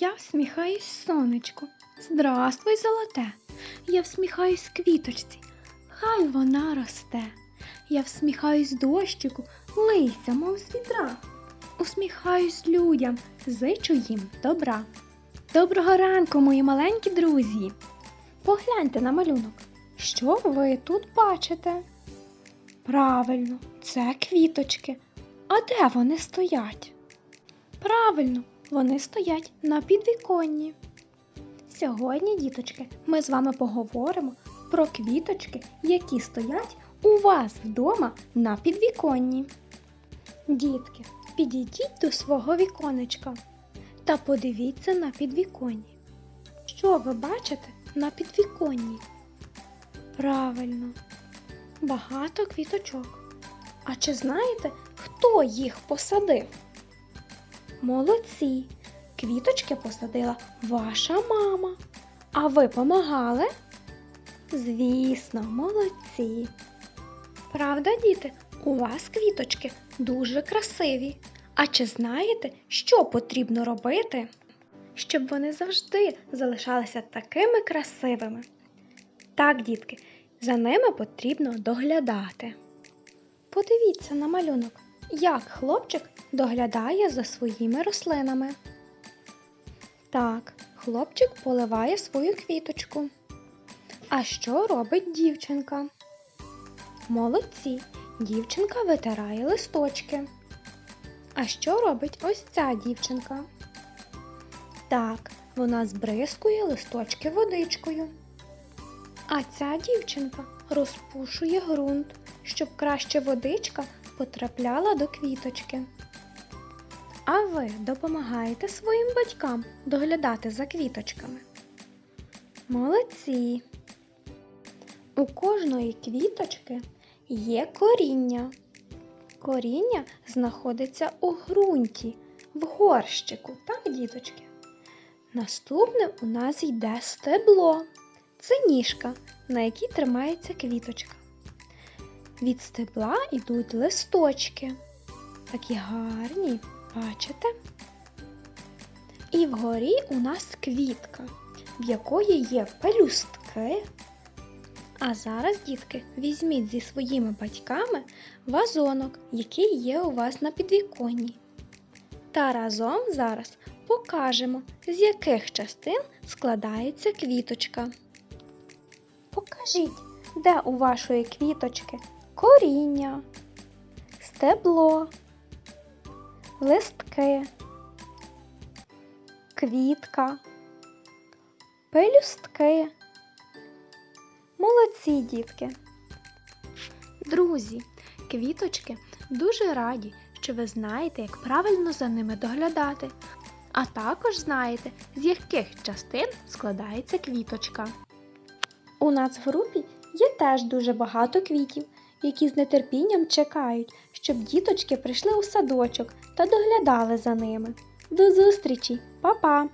Я всміхаюсь сонечку. Здравствуй, золоте. Я всміхаюсь квіточці. Хай вона росте. Я всміхаюсь дощику, лийся, мов з вітра. Усміхаюсь людям, зичу їм добра. Доброго ранку, мої маленькі друзі. Погляньте на малюнок. Що ви тут бачите? Правильно, це квіточки. А де вони стоять? Правильно, вони стоять на підвіконні. Сьогодні, діточки, ми з вами поговоримо про квіточки, які стоять у вас вдома на підвіконні. Дітки, підійдіть до свого віконечка та подивіться на підвіконні. Що ви бачите на підвіконні? Правильно, багато квіточок. А чи знаєте, хто їх посадив? Молодці! Квіточки посадила ваша мама. А ви помагали? Звісно, молодці. Правда, діти, у вас квіточки дуже красиві. А чи знаєте, що потрібно робити, щоб вони завжди залишалися такими красивими? Так, дітки, за ними потрібно доглядати. Подивіться на малюнок, як хлопчик доглядає за своїми рослинами. Так, хлопчик поливає свою квіточку. А що робить дівчинка? Молодці, дівчинка витирає листочки. А що робить ось ця дівчинка? Так, вона збризкує листочки водичкою. А ця дівчинка розпушує ґрунт, щоб краще водичка потрапляла до квіточки. А ви допомагаєте своїм батькам доглядати за квіточками? Молодці! У кожної квіточки є коріння. Коріння знаходиться у ґрунті, в горщику, так, діточки? Наступним у нас йде стебло. Це ніжка, на якій тримається квіточка. Від стебла йдуть листочки. Такі гарні, бачите? І вгорі у нас квітка, в якої є пелюстки. А зараз, дітки, візьміть зі своїми батьками вазонок, який є у вас на підвіконні. Та разом зараз покажемо, з яких частин складається квіточка. Покажіть, де у вашої квіточки коріння, стебло, листки, квітка, пелюстки. Молодці, дітки! Друзі, квіточки дуже раді, що ви знаєте, як правильно за ними доглядати, а також знаєте, з яких частин складається квіточка. У нас в групі є теж дуже багато квітів, які з нетерпінням чекають, щоб діточки прийшли у садочок та доглядали за ними. До зустрічі, Па-па!